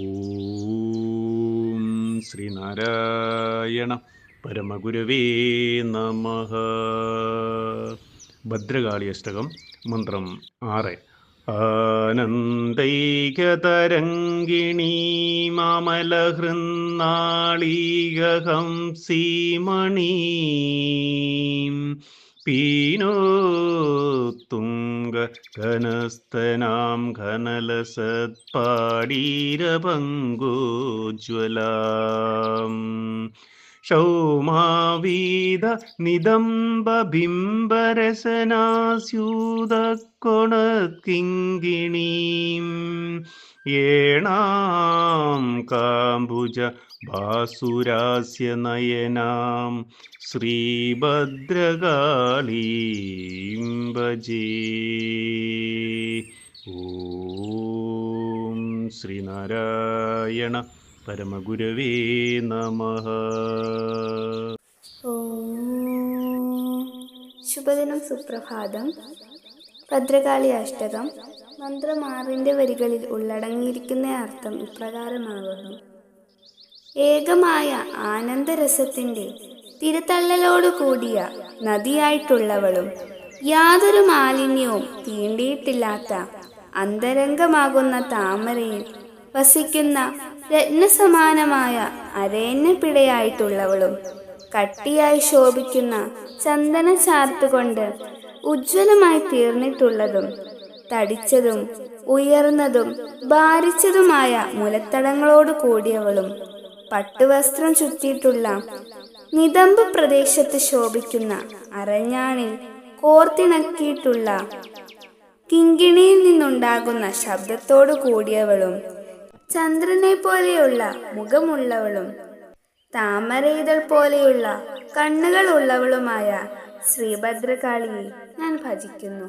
ഓം ശ്രീനാരായണ പരമഗുരവേ നമ. ഭദ്രകാളി അഷ്ടകം മന്ത്രം ആറ്. ആനന്ദൈകതരംഗിണീ മാമലഹൃന്നാളീകഹംസീമണീ. പീനോത്തുംഗ ഘനസ്ഥനാം ഘനലസത്പാടീരപങ്കോജ്വലാം. ക്ഷൗമാവീത നിദംബബിംബരസനാസ്യൂതക്കൊണക്കിങ്കിണീം. ഏണാം കാംബുജ ഭാസുരാസ്യ നയനാം ശ്രീഭദ്രകാളീം ഓം ശ്രീനാരായണ പരമഗുരവേ നമ. ശുഭദിനം സുപ്രഭാതം. ഭദ്രകാളി അഷ്ടകം. മന്ത്രം ആറിന്റെ വരികളിൽ ഉള്ളടങ്ങിയിരിക്കുന്ന അർത്ഥം ഇപ്രകാരമാകുന്നു. ഏകമായ ആനന്ദരസത്തിന്റെ തിരുത്തള്ളലോടുകൂടിയ നദിയായിട്ടുള്ളവളും യാതൊരു മാലിന്യവും തീണ്ടിയിട്ടില്ലാത്ത അന്തരംഗമാകുന്ന താമരയിൽ വസിക്കുന്ന രത്നസമാനമായ അരേണ്യപ്പിടയായിട്ടുള്ളവളും കട്ടിയായി ശോഭിക്കുന്ന ചന്ദന ചാർത്തുകൊണ്ട് ഉജ്ജ്വലമായി തീർന്നിട്ടുള്ളതും തടിച്ചതും ഉയർന്നതും ഭാരിച്ചതുമായ മുലത്തടങ്ങളോട് കൂടിയവളും പട്ടുവസ്ത്രം ചുറ്റിയിട്ടുള്ള നിതമ്പ് പ്രദേശത്ത് ശോഭിക്കുന്ന അരഞ്ഞാണിൽ കോർത്തിണക്കിയിട്ടുള്ള കിങ്കിണിയിൽ നിന്നുണ്ടാകുന്ന ശബ്ദത്തോടു കൂടിയവളും ചന്ദ്രനെ പോലെയുള്ള മുഖമുള്ളവളും താമരയിതൾ പോലെയുള്ള കണ്ണുകൾ ഉള്ളവളുമായ ശ്രീഭദ്രകാളിയെ ഞാൻ ഭജിക്കുന്നു.